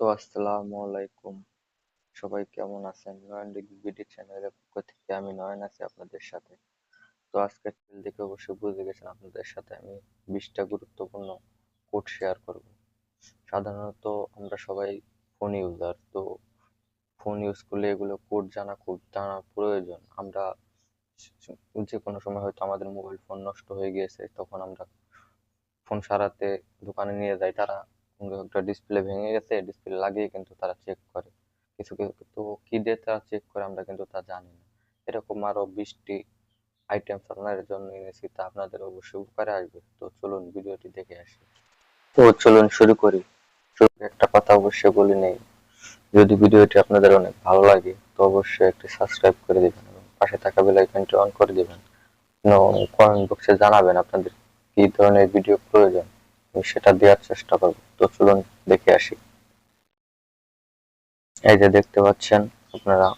তো আসসালামু আলাইকুম। সবাই কেমন আছেন? নয়ন বিডি চ্যানেলের পক্ষ থেকে আমি নয়ন আছি আপনাদের সাথে। তো আজকে দেখে অবশ্যই বুঝে গেছেন আপনাদের সাথে আমি বিশটা গুরুত্বপূর্ণ কোড শেয়ার করব। সাধারণত আমরা সবাই ফোন ইউজার তো ফোন ইউজ করলে এগুলো কোড জানা খুব জানা প্রয়োজন। আমরা যে কোনো সময় হয়তো আমাদের মোবাইল ফোন নষ্ট হয়ে গিয়েছে, তখন আমরা ফোন সারাতে দোকানে নিয়ে যাই, তারা একটা ডিসপ্লে ভেঙে গেছে ডিসপ্লে লাগিয়ে কিন্তু তারা চেক করে। কিছু কিছু তো কি দিয়ে তারা চেক করে আমরা কিন্তু তা জানি না। এরকম আরও বিশটি আইটেম আপনাদের জন্য এনেছি তা আপনাদের অবশ্যই উপকারে আসবে। তো চলুন ভিডিওটি দেখে আসি। তো চলুন শুরু করি। একটা কথা অবশ্যই বলে নেই। যদি ভিডিওটি আপনাদের অনেক ভালো লাগে, তো অবশ্যই একটি সাবস্ক্রাইব করে দেবেন এবং পাশে থাকা বেল আইকনটি অন করে দেবেন। কমেন্ট বক্সে জানাবেন আপনাদের কি ধরনের ভিডিও প্রয়োজন। আমি সেটা দেওয়ার চেষ্টা করব। তো চলুন দেখে আসি। এই যে দেখতে পাচ্ছেন আপনারা,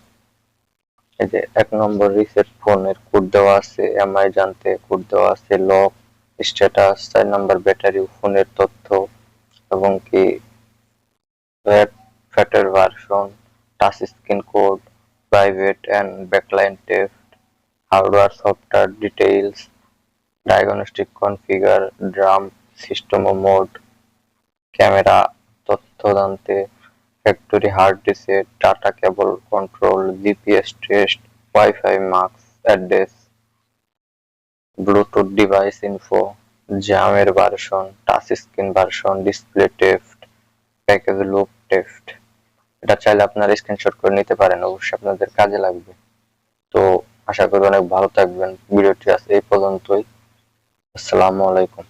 এই যে এক নম্বর রিসেট ফোনের কোড দেওয়া আছে এমআই জানতে কোড দেওয়া আছে লক স্ট্যাটাস চার নম্বর ব্যাটারি ফোনের তথ্য, এবং কি ফ্যাটের version touch screen code private and backlight test hardware software details diagnostic configure DRAM system O mode, camera তথ্য জানতে factory hard reset data cable control, GPS test, wifi MAC address, Bluetooth device info, জ্যামের version, touch screen version, display test package look test এটা চাইলে আপনারা screenshot করে নিতে পারেন, অবশ্যই আপনাদের কাজে লাগবে। তো আশা করি অনেক ভালো থাকবেন। ভিডিওটি আজ এই পর্যন্তই। আসসালামু আলাইকুম।